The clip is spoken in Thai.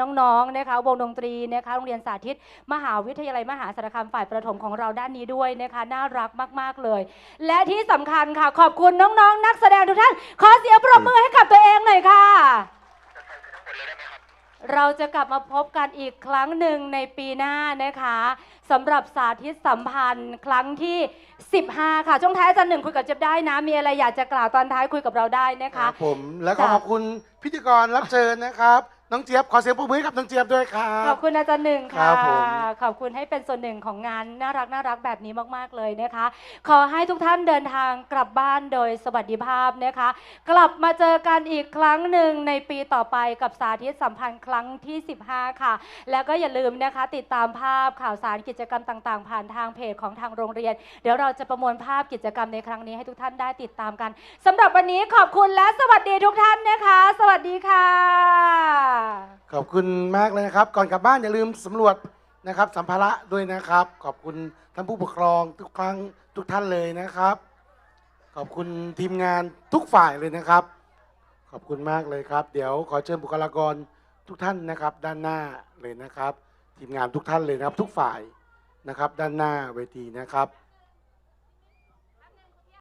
น้องๆนะคะวงดนตรีนะคะโรงเรียนสาธิต มหาวิทยาลัยมหาสารคามฝ่ายประถมของเราด้านนี้ด้วยนะคะน่ารักมากๆเลย และที่สำคัญค่ะ ขอบคุณน้องๆ นักแสดงทุกท่าน ขอเสียงปรบมือให้กับตัวเองหน่อยค่ะเราจะกลับมาพบกันอีกครั้งหนึ่งในปีหน้านะคะสำหรับสาธิตสัมพันธ์ครั้งที่ 15 ค่ะช่วงท้ายอาจารย์หนึ่งคุยกับเจ็บได้นะ มีอะไรอยากจะกล่าวตอนท้ายคุยกับเราได้นะคคะรับผม แล้วก็จ้ะขอบคุณพิธีกรรับเชิญนะครับ น้องเจี๊ยบขอเสียงปรบมือให้กับน้องเจี๊ยบด้วยครัขบอบคุณอาจารย์หนึ่งครัค่ะ บผม ขอบคุณให้เป็นส่วนหนึ่งของงานน่ารักน่ารักแบบนี้มากๆเลยนะคะ ขอให้ทุกท่านเดินทางกลับบ้านโดยสวัสดิภาพนะคะ กลับมาเจอกันอีกครั้งหนึ่งในปีต่อไปกับสาธิตสัมพันธ์ครั้งที่ 15 ค่ะ แล้วก็อย่าลืมนะคะ ติดตามภาพข่าวสารกิจกรรมต่างๆ ผ่านทางเพจของทางโรงเรียน เดี๋ยวเราจะประมวลภาพกิจกรรมในครั้งนี้ให้ทุกท่านได้ติดตามกันสำหรับวันนี้ขอบคุณและสวัสดีทุกท่านนะคะ สวัสดีค่ะ ขอบคุณมากเลยนะครับ ก่อนกลับบ้านอย่าลืมสำรวจนะครับ สัมภาระด้วยนะครับ ขอบคุณท่านผู้ปกครองทุกครั้งทุกท่านเลยนะครับ ขอบคุณทีมงานทุกฝ่ายเลยนะครับ ขอบคุณมากเลยครับ เดี๋ยวขอเชิญบุคลากรทุกท่านนะครับ ด้านหน้าเลยนะครับ ทีมงานทุกท่านเลยนะครับ ทุกฝ่ายนะครับ ด้านหน้าเวทีนะครับ